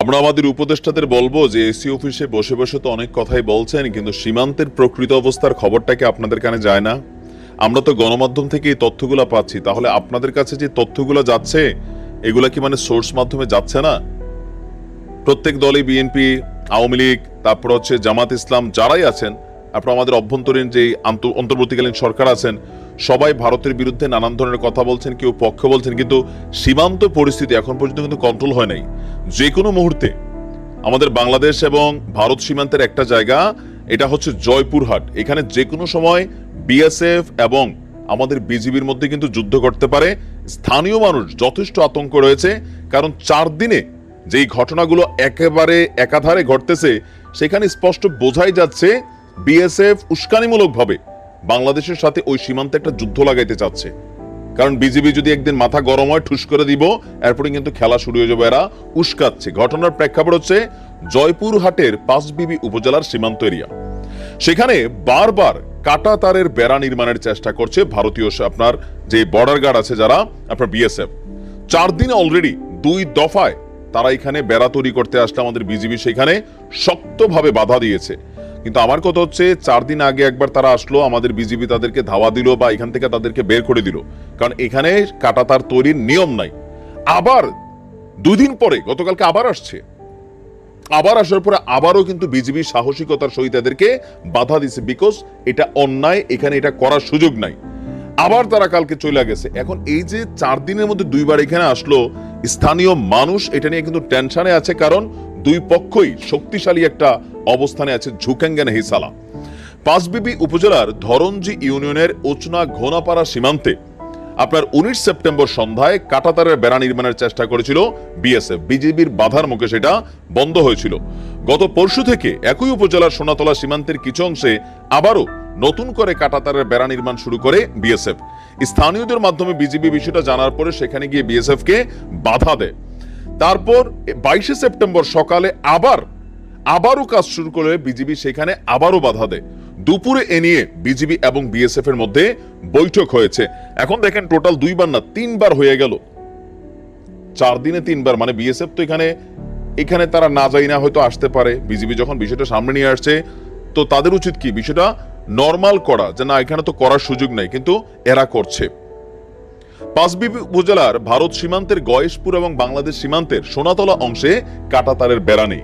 আমরা আমাদের উপদেষ্টাদের বলব যে এসি অফিসে বসে বসে তো অনেক কথাই বলছেন, কিন্তু সীমান্তের প্রকৃত অবস্থার খবরটা কি আপনাদের কানে যায় না? আমরা তো গণমাধ্যম থেকে এই তথ্যগুলো পাচ্ছি, তাহলে আপনাদের কাছে যে তথ্যগুলো যাচ্ছে, এগুলা কি মানে সোর্স মাধ্যমে যাচ্ছে না? প্রত্যেক দলই বিএনপি, আওয়ামী লীগ, তারপর হচ্ছে জামাত ইসলাম যারাই আছেন আপনার আমাদের অভ্যন্তরীণ যে আন্ত- অন্তর্বর্তীকালীন সরকার আছেন সবাই ভারতের বিরুদ্ধে নানান ধরনের কথা বলছেন, কেউ পক্ষ বলছেন, কিন্তু সীমান্ত পরিস্থিতি এখন পর্যন্ত কিন্তু কন্ট্রোল হয় নাই। যে কোনো মুহূর্তে আমাদের বাংলাদেশ এবং ভারত সীমান্তের একটা জায়গা, এটা হচ্ছে জয়পুরহাট। এখানে যে কোনো সময় বিএসএফ এবং আমাদের বিজিবির মধ্যে কিন্তু যুদ্ধ করতে পারে। স্থানীয় মানুষ যথেষ্ট আতঙ্ক রয়েছে, কারণ চার দিনে যেই ঘটনাগুলো একেবারে একাধারে ঘটতেছে, সেখানে স্পষ্ট বোঝাই যাচ্ছে বিএসএফ উস্কানিমূলকভাবে বাংলাদেশের সাথে ওই সীমান্তে একটা যুদ্ধ লাগাইতে চাচ্ছে। কারণ বিজিবি যদি একদিন মাথা গরম হয়, ঠুস করে দিব, এরপরে কিন্তু খেলা শুরু হয়ে যাবে। এরা উস্কাচ্ছে। ঘটনার প্রেক্ষাপট হচ্ছে জয়পুরহাটের পাঁচবিবি উপজেলার সীমান্ত এরিয়া। সেখানে বারবার কাটা তারের বেড়া নির্মাণের চেষ্টা করছে ভারতীয় আপনার যে বর্ডার গার্ড আছে যারা, আপনার বিএসএফ চার দিনে অলরেডি দুই দফায় তারা এখানে বেড়া তৈরি করতে আসলে আমাদের বিজিবি সেখানে শক্তভাবে বাধা দিয়েছে। কিন্তু আমার কথা হচ্ছে, চার দিন আগে একবার তারা আসলো, আমাদের বিজিবি তাদেরকে ধাওয়া দিল বা এখান থেকে তাদেরকে বের করে দিল। কারণ এখানে কাটা তার তৈরির নিয়ম নাই। আবার দুই দিন পরে, গতকালকে আবার আসছে। আবার আসার পরে আবারও কিন্তু বিজিবি সাহসিকতার সহিত এদেরকে বাধা দিছে বিকজ এটা অন্যায়, এখানে এটা করার সুযোগ নাই। আবার তারা কালকে চলে গেছে। এখন এই যে চার দিনের মধ্যে দুইবার এখানে আসলো, স্থানীয় মানুষ এটা নিয়ে কিন্তু টেনশনে আছে কারণ দুই পক্ষই শক্তিশালী একটা অবস্থানে আছে ঝুকেঙ্গেন হিসালা পাঁচবিবি উপজেলার ধরঞ্জি ইউনিয়নের উচনা ঘোনাপাড়া সীমান্তে আপনার উনিশ সেপ্টেম্বর সন্ধ্যায় কাটাতারের বেড়া নির্মাণের চেষ্টা করেছিল বিএসএফ। বিজেপির বাধার মুখে সেটা বন্ধ হয়েছিল। গত পরশু থেকে একই উপজেলার সোনাতলা সীমান্তের কিছু অংশে আবারও নতুন করে কাটাতারের বেড়া নির্মাণ শুরু করে বিএসএফ। স্থানীয়দের মাধ্যমে বিজেপি বিষয়টা জানার পরে সেখানে গিয়ে বিএসএফ কে বাধা দেয়। তারপর বাইশে সেপ্টেম্বর সকালে আবার, আবারও কাজ শুরু করে বিজিবি সেখানে আবারও বাধা দেয়। দুপুরে এ নিয়ে বিজিবি এবং বিএসএফ এর মধ্যে বৈঠক হয়েছে। এখন দেখেন টোটাল দুইবার না, তিনবার হয়ে গেল। চার দিনে তিনবার মানে বিএসএফ তো এখানে এখানে তারা না যাই না হয়তো আসতে পারে। বিজিবি যখন বিষয়টা সামনে নিয়ে আসছে, তো তাদের উচিত কি? বিষয়টা নর্মাল করা, যে না, এখানে তো করার সুযোগ নাই, কিন্তু এরা করছে। পাঁচবিবি উপজেলার ভারত সীমান্তের গয়েশপুর এবং বাংলাদেশ সীমান্তের সোনাতলা অংশে কাটাতারের বেড়া নেই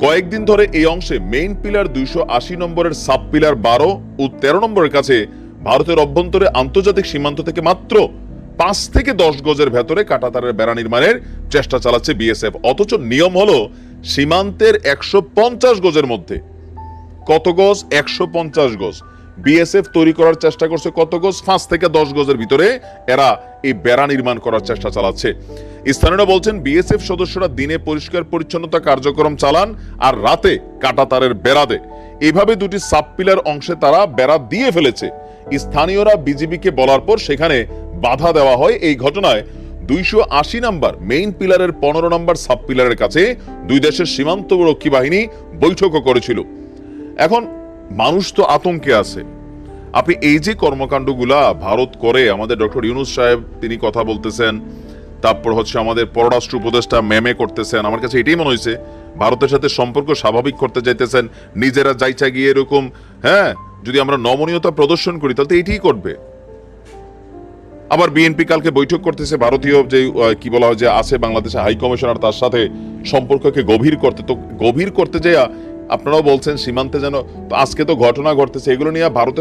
কয়েকদিন ধরে এই অংশে মেইন পিলার দুইশো আশি নম্বরের সাব পিলার বারো ও তেরো নম্বরের কাছে ভারতের অভ্যন্তরে আন্তর্জাতিক সীমান্ত থেকে মাত্র পাঁচ থেকে দশ গজের ভেতরে কাটাতারের বেড়া নির্মাণের চেষ্টা চালাচ্ছে বিএসএফ। অথচ নিয়ম হলো সীমান্তের একশো পঞ্চাশ গজের মধ্যে। কত গজ? একশো পঞ্চাশ গজ। বিএসএফ তৈরি করার চেষ্টা করছে কত গজ? পাঁচ থেকে দশ গজের ভিতরে এরা এই বেড়া নির্মাণ করার চেষ্টা চালাচ্ছে। স্থানীয়রা বলছেন বিএসএফ সদস্যরা দিনে পরিষ্কার পরিচ্ছন্নতা কার্যক্রম চালান আর রাতে কাটাতারের বেড়া দেয়। এভাবে দুটি সাব পিলার অংশে তারা বেড়া দিয়ে ফেলেছে। স্থানীয়রা বিজিবিকে বলার পর সেখানে বাধা দেওয়া হয় এই ঘটনায়। দুইশো আশি নাম্বার মেইন পিলারের পনেরো নম্বর সাব পিলারের কাছে দুই দেশের সীমান্তরক্ষী বাহিনী বৈঠকও করেছিল। এখন মানুষ তো আতঙ্কে আছে। আপনি এই যে কর্মকাণ্ডগুলা ভারত করে, আমাদের ডক্টর ইউনুস সাহেব তিনি কথা বলতেছেন, তারপর হচ্ছে আমাদের পররাষ্ট্র উপদেষ্টা মেমে করতেছেন, আমার কাছে এটাই মনে হয়েছে, ভারতের সাথে সম্পর্ক স্বাভাবিক করতে চাইতেছেন নিজেরা যাইচা গিয়ে এরকম হ্যাঁ যদি আমরা নমনীয়তা প্রদর্শন করি, তাহলে এটাই করবে। আবার বিএনপি কালকে বৈঠক করতেছে, ভারতীয় যে কি বলা হয় যে আছে বাংলাদেশে হাই কমিশনার, তার সাথে সম্পর্ককে গভীর করতে, তো গভীর করতে যে আপনারাও বলছেন সীমান্তে যেন আজকে তো ঘটনা ঘটতেছে এগুলো নিয়ে ভারতের